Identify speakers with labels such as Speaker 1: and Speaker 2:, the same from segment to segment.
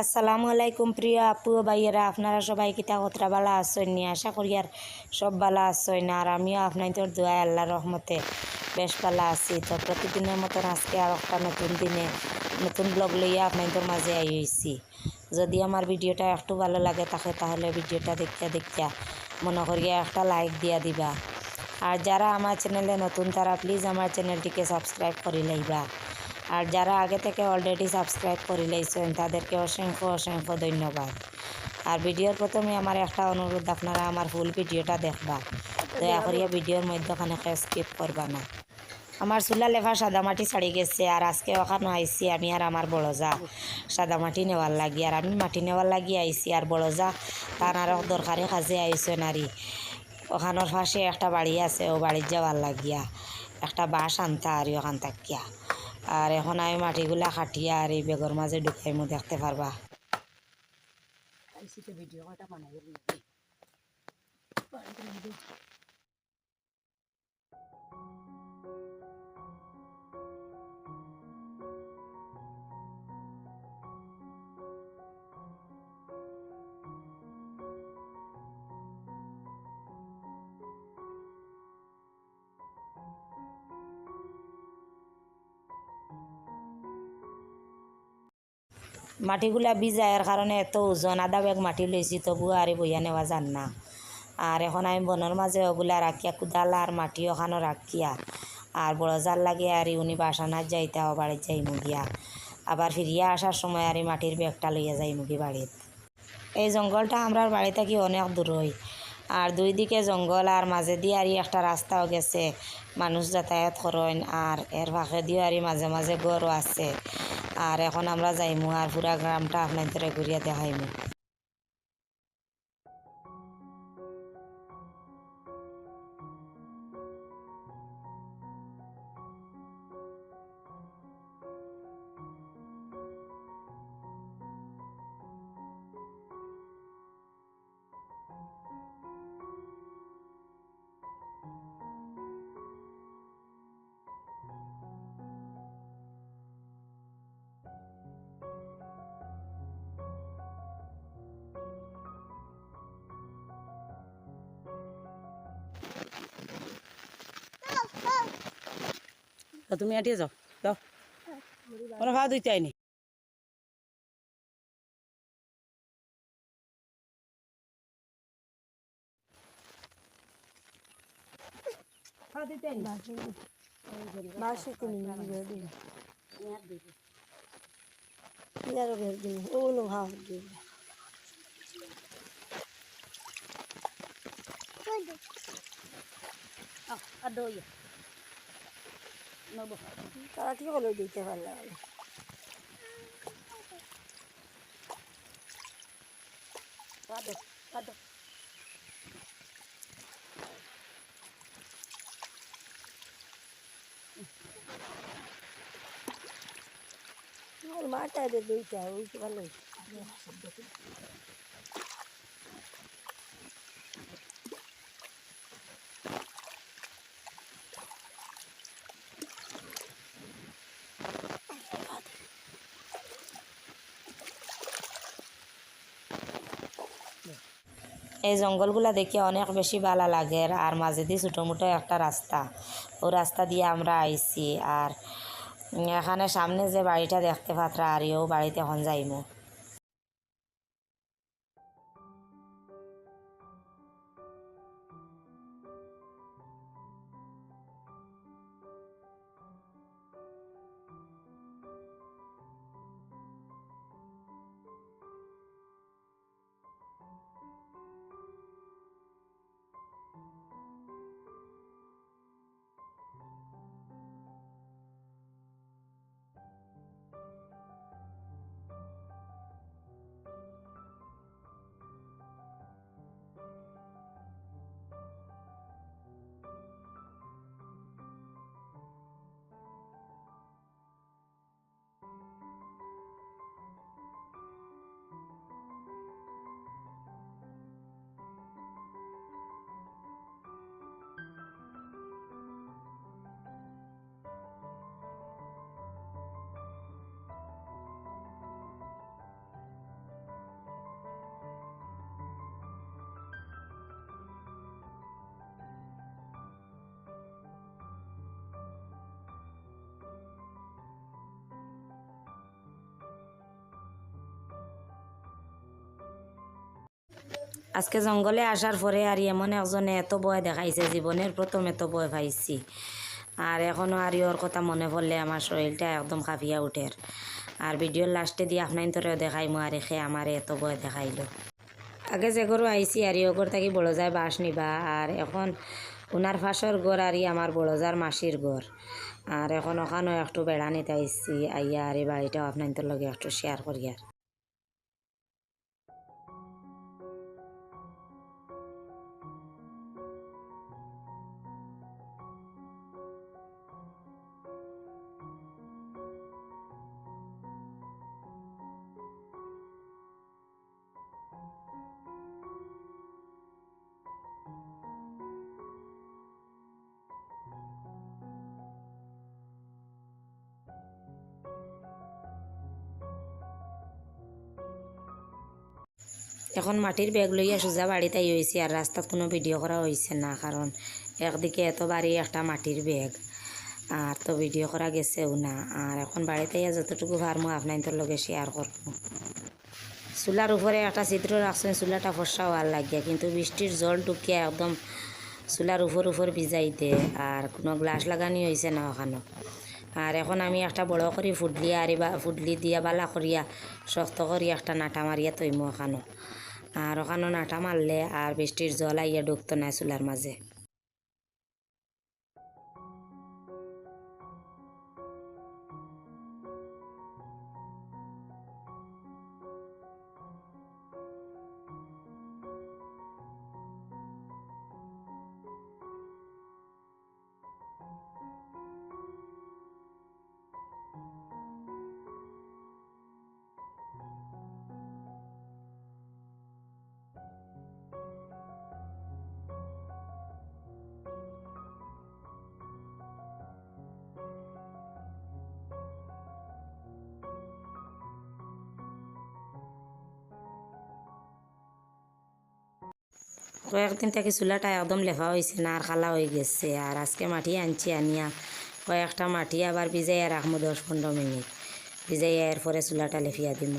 Speaker 1: আসসালামু আলাইকুম প্রিয় আপু ভাইয়েরা, আপনারা সবাই কিতা কতরা বালা আসছেন নি? আশা করি আর সব বালা আসছেন আর আমিও আপনাদের দোয়া আল্লাহ রহমতে বেশ বালা আছি। তো প্রতিদিনের মতন আজকে আর একটা নতুন দিনে নতুন ব্লগ লইয়া আপনাদের মাঝে আই হয়েছি যদি আমার ভিডিওটা একটু ভালো লাগে থাকে, তাহলে ভিডিওটা দেখিয়া দেখিয়া মনে করিয়া একটা লাইক দিয়া দিবা। আর যারা আমার চ্যানেলে নতুন, তারা প্লিজ আমার চ্যানেলটিকে সাবস্ক্রাইব করে লইবা। আর যারা আগে থেকে অলরেডি সাবস্ক্রাইব করে লাইছেন তাদেরকে অসংখ্য অসংখ্য ধন্যবাদ। আর ভিডিওর প্রথমে আমার একটা অনুরোধ আপনারা আমার ফুল ভিডিওটা দেখবা। দয়া করিয়া ভিডিওর মধ্যখানে স্কিপ করবা না। আমার চুলা লেফা সাদামাটি ছাড়ি গেছে আর আজকে ওখানে আইসি আমি আর আমার বড়জা। সাদামাটি নেওয়ার লাগি আর আমি মাটি নেওয়ার লাগি আইসি আর বড়জা তার আরও দরকারি কাজে আইসো নারী। ওখানোর পাশে একটা বাড়ি আছে ও বাড়ির যাওয়ার লাগিয়া। একটা বাস আনতা আর ওখান থাকিয়া। আর এখন আমি মাটিগুলা খাটিয়া আর এই বেগর মাঝে ঢুকাইমু দেখতে পারবা। মাটিগুলা ভিজায়ের কারণে এত ওজন আদা ব্যাগ মাটি লইছি তবু আর বইয়া নেওয়া যান না। আর এখন আমি বনের মাঝে ওগুলা রাখিয়া কুদাল আর মাটি ওখানো রাখিয়া আর বড় জাল লাগে আর উনি বাসানার যাইতে বাড়ির যাই মুগিয়া। আবার ফিরিয়া আসার সময় আর মাটির ব্যাগটা লইয়া যাই মুগি বাড়িত এই জঙ্গলটা আমরার বাড়ি থাকি অনেক দূরই আর দুই দিকে জঙ্গল, আর মাঝে দিয়ে আর একটা রাস্তাও গেছে। মানুষ যাতায়াত করেন আর এর ফাঁকে দিয়ে আর মাঝে মাঝে গরও আছে। আর এখন আমরা যাইমু আর পুরা গ্রামটা আপনাদের ঘুরিয়া দেখাইমু।
Speaker 2: তো তুমি আটিয়ে যাও যাও। কোনো ভাড়া দিতে আইনি। ভাড়া দিতে আইনি?
Speaker 3: বাসে কোনো বের দিন ইয়ারও বের দিন ওগুলো ভাব দিন
Speaker 2: আর দই। নব
Speaker 3: তারা ঠিক হলো দিতে ভালো ওর মাটা দুইটা ওই ভালো
Speaker 1: এই জঙ্গলগুলা দেখে অনেক বেশি ভালো লাগে। আর মাঝে দিয়ে ছোটো মোটো একটা রাস্তা। ও রাস্তা দিয়ে আমরা আইছি। আর এখানে সামনে যে বাড়িটা দেখতে পাত্রা, আর ও বাড়িতে এখন যাইমু। আজকে জঙ্গলে আসার পরে আর এমন একজনে এত ভয় দেখাইছে জীবনের প্রথম এত ভয় পাইছি। আর এখনও আর ওর কথা মনে পড়লে আমার শরীরটা একদম কাঁপিয়া উঠের আর ভিডিওর লাস্টে দিয়ে আপনার তোরেও দেখাইমু আর এখে আমার এত ভয় দেখাইলো। আগে যে গরু আইসি আর ঘর থাকি বড় যায় বাস নিবা। আর এখন উনার ফাঁসর ঘর আর আমার বড় যার মাসির ঘর আর এখন ওখানেও একটু বেড়া নিতে আইসি আইয়া আর এই বাড়িটাও আপনার লগে একটু শেয়ার করি আর এখন মাটির ব্যাগ লইয়া সোজা বাড়িতে হয়েছে আর রাস্তাত কোনো ভিডিও করা হয়েছে না, কারণ একদিকে এত বাড়ি, একটা মাটির ব্যাগ আর তো ভিডিও করা গেছেও না। আর এখন বাড়িতে ইয়া যতটুকু পারমু আপনার লগে শেয়ার করব। চুলার উপরে একটা চিত্র রাখছেন, চুলাটা ফসা হওয়ার লাগিয়া, কিন্তু বৃষ্টির জল টুকিয়া একদম চুলার উপর উপর ভিজাই দে আর কোনো গ্লাস লাগানি হয়েছে না ওখানে। আর এখন আমি একটা বড় করে ফুডলি আর ফুডলি দিয়া বালা করিয়া, শক্ত করিয়া একটা নাটা মারিয়া তৈমু ওখানো। আর ওখানো নাটা মারলে আর বৃষ্টির জল আইয়া ঢুকতো না চুলার মাঝে। কয়েকদিন থেকে চুলাটা একদম লেফা হয়েছে না আর খালা হয়ে গেছে। আর আজকে মাটি আনছি, আনিয়া কয়েকটা মাটি আবার ভিজাইয়া রাখব দশ পনেরো মিনিট। ভিজাইয়া এরপরে চুলাটা লেফিয়া দিব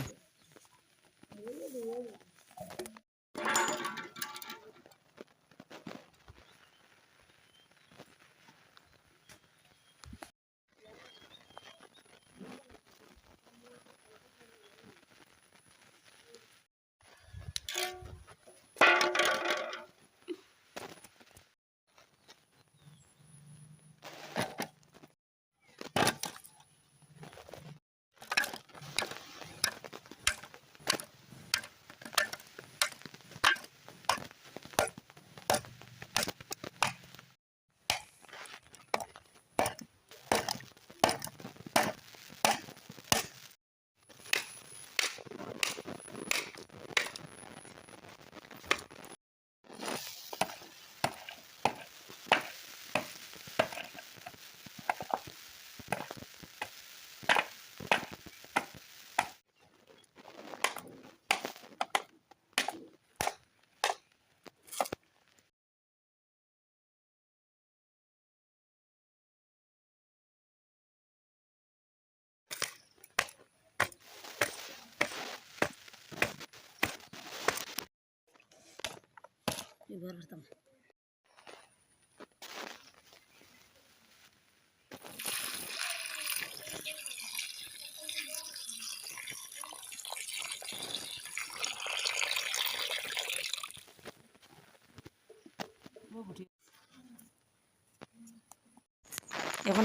Speaker 1: এখন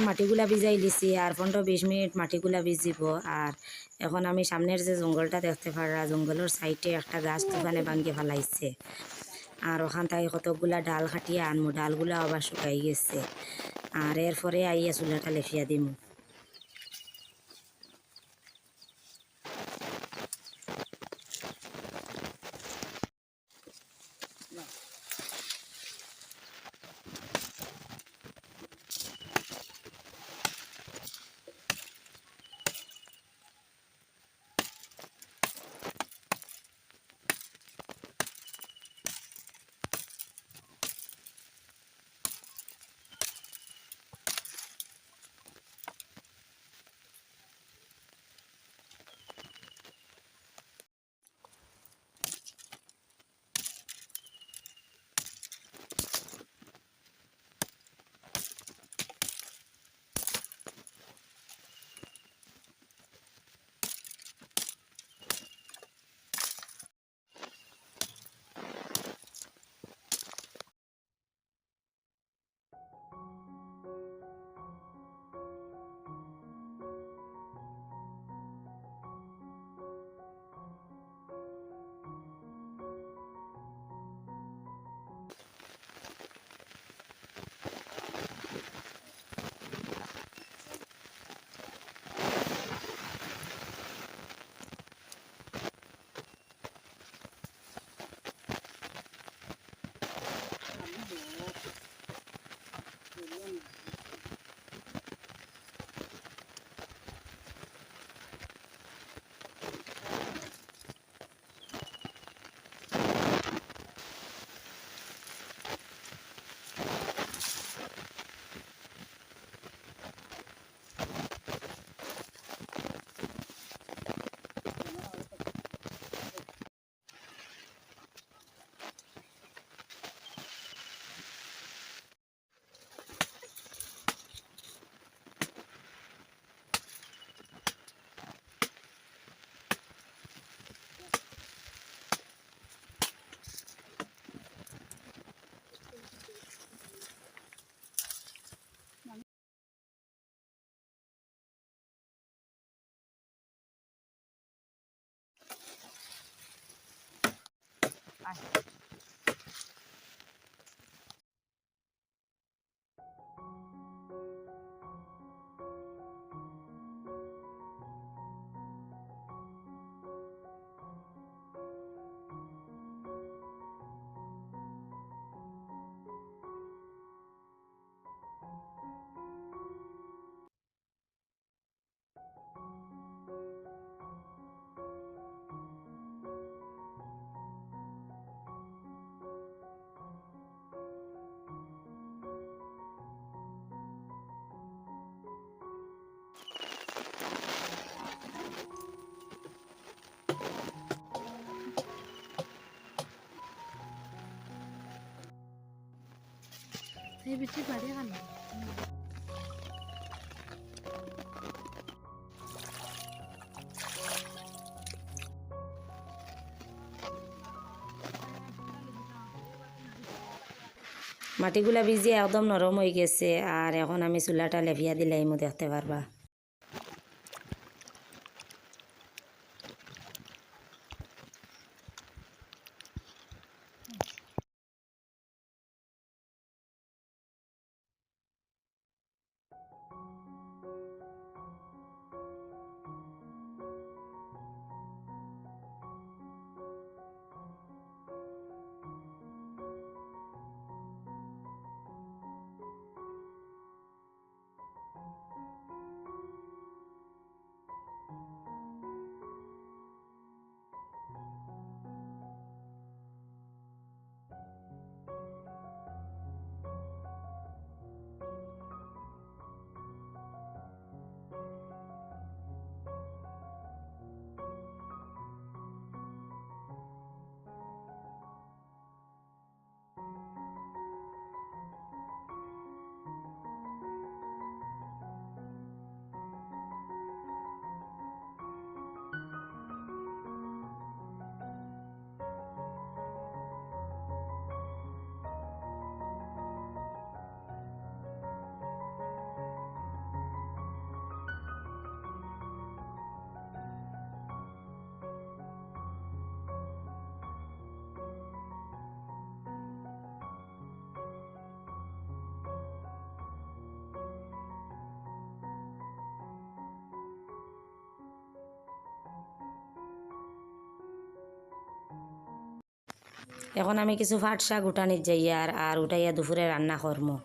Speaker 1: মাটিগুলা ভিজাই দিছি, আর পনেরো বিশ মিনিট মাটিগুলা ভিজিব, আর এখন আমি সামনের যে জঙ্গলটা দেখতে পারা জঙ্গলের সাইডে একটা গাছ তুফানে ভাঙ্গি ফেলাইছে। আর ওখান থেকে কতকগুলা ডাল খাটিয়ে আনমু। ডালগুলা আবার শুকাই গেছে। আর এরপরে আইয়া চুলাটা লেফিয়া দিমু।
Speaker 3: Bye.
Speaker 1: মাটিগুলা ভিজিয়ে একদম নরম হয়ে গেছে আর এখন আমি চুলাটা লেভিয়া দিলাইমো দেখতে পারবা। এখন আমি কিছু ফাট শাক উঠানির যাই আর আর উঠাইয়া দুপুরে রান্না করমো।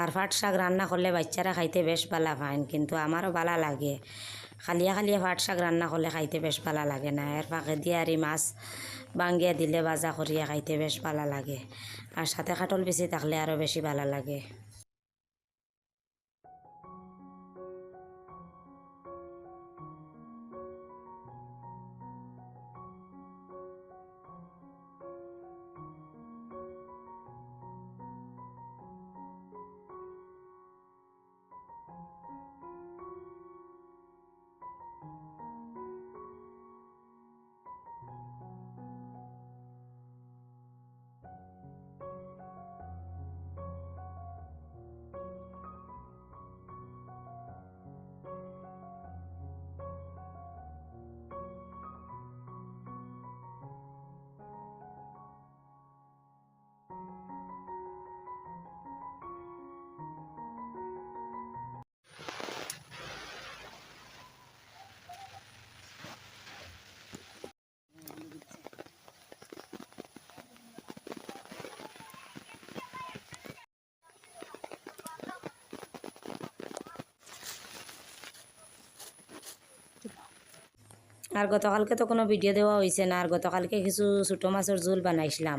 Speaker 1: আর ফাট শাক রান্না করলে বাচ্চারা খাইতে বেশ ভালা ফাইন কিন্তু আমারও ভালা লাগে। খালিয়া খালিয়া ফাট শাক রান্না করলে খাইতে বেশ পালা লাগে না। এর ফাঁকে দিয়ে আর মাছ বাঙ্গিয়া দিলে বাজা করিয়া খাইতে বেশ পালা লাগে। আর সাথে কাটল বেশি থাকলে আরও বেশি ভালা লাগে। আর গতকালকে তো কোনো ভিডিও দেওয়া হয়েছে না, আর গতকালকে কিছু ছোটো মাছের ঝোল বানাইছিলাম।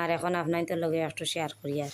Speaker 1: আর এখন আপনার লগে একটু শেয়ার করি আর।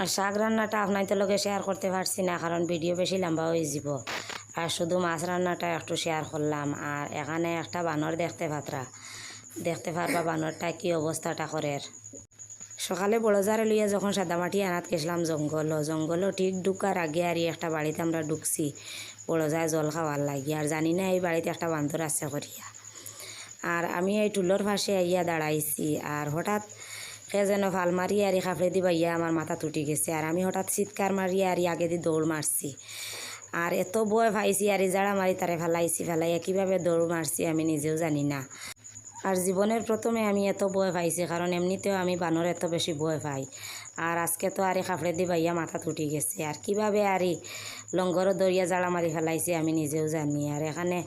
Speaker 1: আর শাক রান্নাটা আপনাদের লগে শেয়ার করতে পারছি না, কারণ ভিডিও বেশি লম্বা হয়ে যাব। আর শুধু মাছ রান্নাটা একটু শেয়ার করলাম, আর এখানে একটা বানর দেখতে পাত্রা। দেখতে পারবা বানরটা কি অবস্থাটা করে সকালে বড়জারে লইয়া যখন সাদামাটি আনাত গেছিলাম জঙ্গল জঙ্গলও ঠিক ঢুকার আগে আর একটা বাড়িতে আমরা ঢুকছি। বড়জায় জল খাওয়ার লাগি। আর জানি না এই বাড়িতে একটা বান্দর আছে করিয়া। আর আমি এই টুলোর পাশে আইয়া দাঁড়াইছি। আর হঠাৎ সে যেন ফাল মারি আর খাফড়ে দি বাইয়া আমার মাথা তুটি গেছে। আর আমি হঠাৎ চিৎকার মারি আর আগে দিয়ে দৌড় মারছি। আর এত বয় পাইছি আর জাড়া মারি তারে ফেলাইছি, ফেলাইয়া কীভাবে দৌড় মারছি আমি নিজেও জানি না। আর জীবনের প্রথমে আমি এত ভয় পাইছি, কারণ এমনিতেও আমি বানর এত বেশি ভয় পাই। আর আজকে তো আরে খাফড়ে দি বাইয়া মাথা তুটি গেছে। আর কীভাবে আরি লঙ্গরও দরিয়া জাড়া মারি ফেলাইছি আমি নিজেও জানি। আর এখানে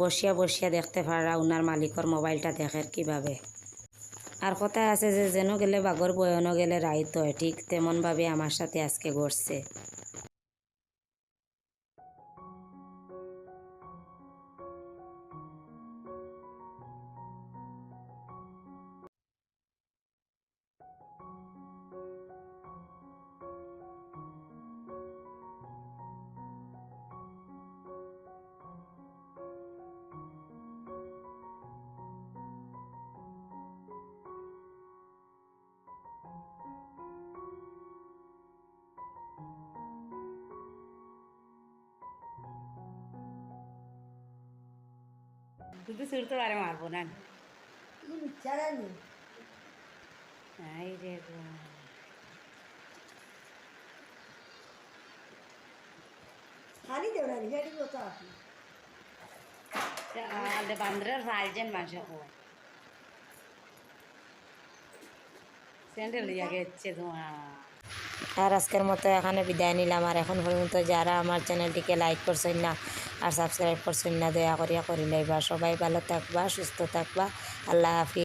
Speaker 1: বসিয়া বসিয়া দেখতে পারা উনার মালিকর মোবাইলটা দেখে কীভাবে। আর কথা আছে যে, যেন গেলে বাঘর বয়নও গেলে রাইত হয়, ঠিক তেমনভাবে আমার সাথে আজকে ঘটছে।
Speaker 2: শুধু ছুটতে পারে মারবো না
Speaker 3: চালানি
Speaker 2: এই রে গো।
Speaker 3: খালি দেও না নিজেরই কথা আপনি
Speaker 2: আমাদের
Speaker 1: আর আজকের মতো এখানে বিদায় নিলাম। আর এখন পর্যন্ত যারা আমার চ্যানেলটিকে লাইক করছেন না আর সাবস্ক্রাইব করছেন না, দয়া করিয়া করি বা সবাই ভালো থাকবা, সুস্থ থাকবা। আল্লাহ হাফিজ।